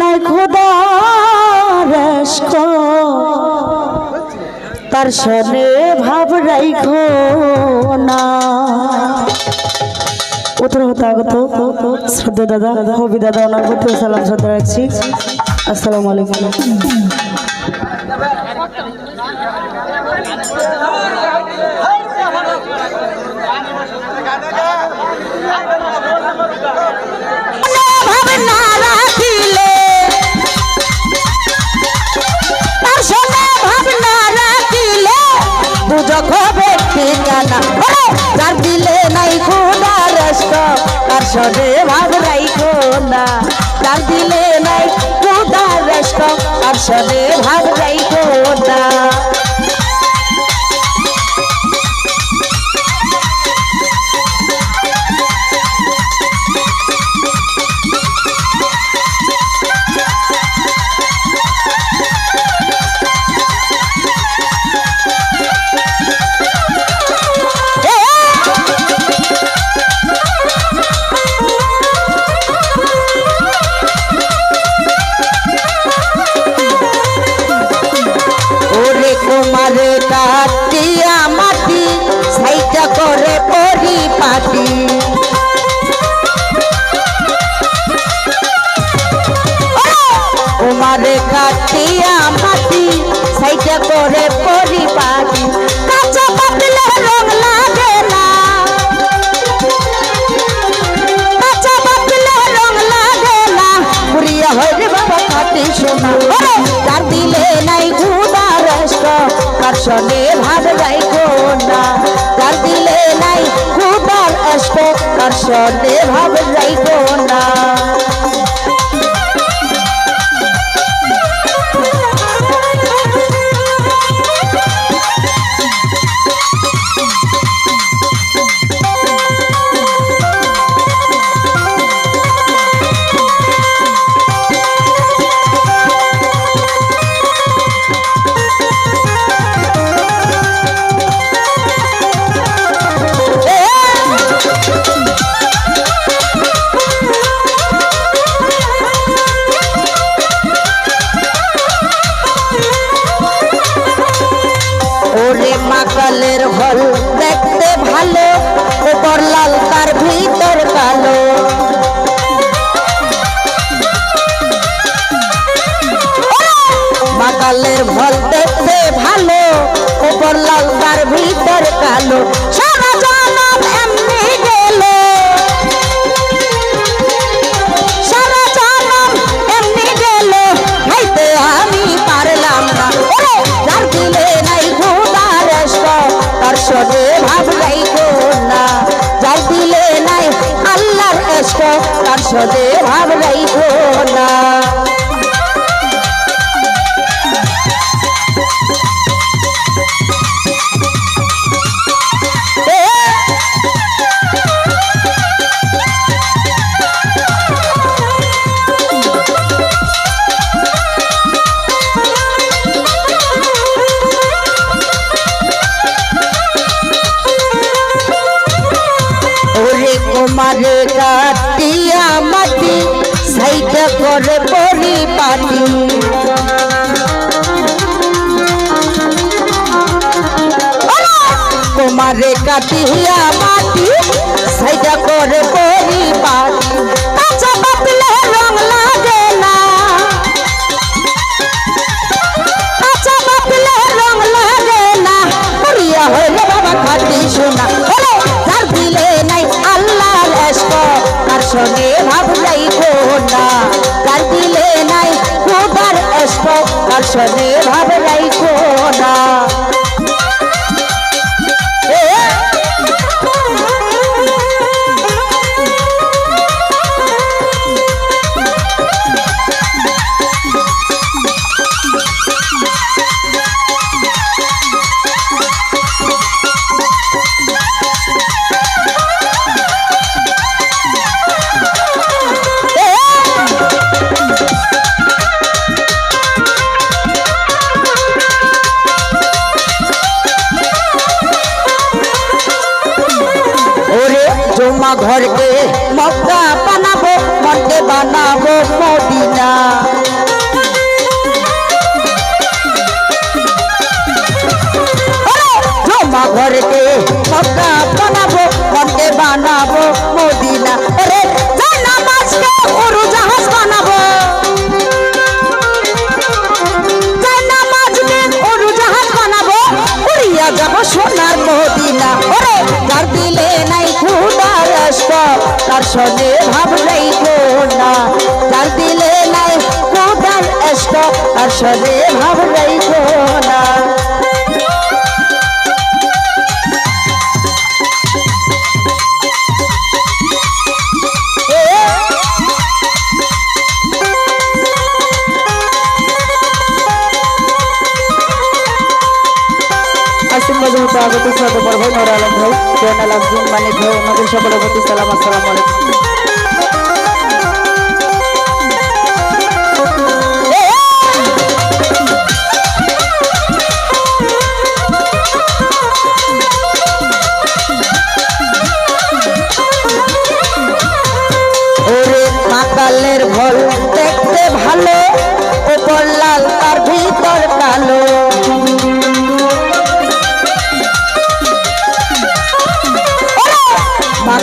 নাই খোদা তার সনে ভাব রাইখো না। উত্তর দাদা সালাম আলাইকুম। তার সঙ্গে ভাব রাইখো না। যার দিলে নাই খুদা রষ্ট আর সদে ভাব রাইখো সঙ্গে ভাব রাইখো না। যার দিলে নাই খুব কষ্ট তার সঙ্গে ভাব রাইখো না। তার সঙ্গে ভাব রাইখো না। মাটি সাইটা করে পরিপাটি। কুমারে কাটিয়া মাটি সাইটা করে পরিপাটি। কাঁচা পাতলে রং লাগে না। কাঁচা পাতলে রং লাগে না। পুরিয়া হইলে, বাবা, খাটি শোনা যার দিলে নাই আল্লাহ তার সঙ্গে তার সঙ্গে ভাব ওরে ঘরকে মক্কা বানাবো মধ্যে বানাবো মদিনা। তার সনে ভাবলেই না যার দিলে নাই খুদার রাষ্ট্র তার সনে ভাবলেই বড় ভাই নোর আলম ভাই। জয়নাল আব্দুল মানিক ভাই, ওনাদের সকলের প্রতি সালাম, আসসালামু আলাইকুম। ভল।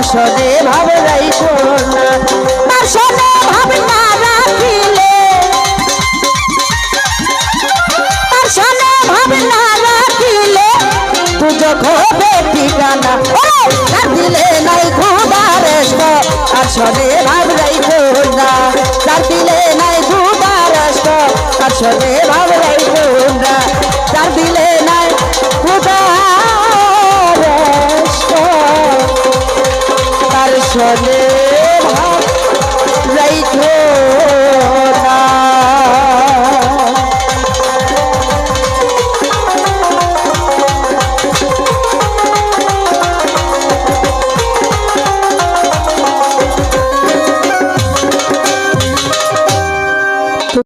আসনে ভাবলাই না। আসনে ভাবনা রাখিলে। আসনে ভাবনা রাখিলে। সুযোগ হবে ঠিকানা দিলে নাই খুদার না এসব ভাব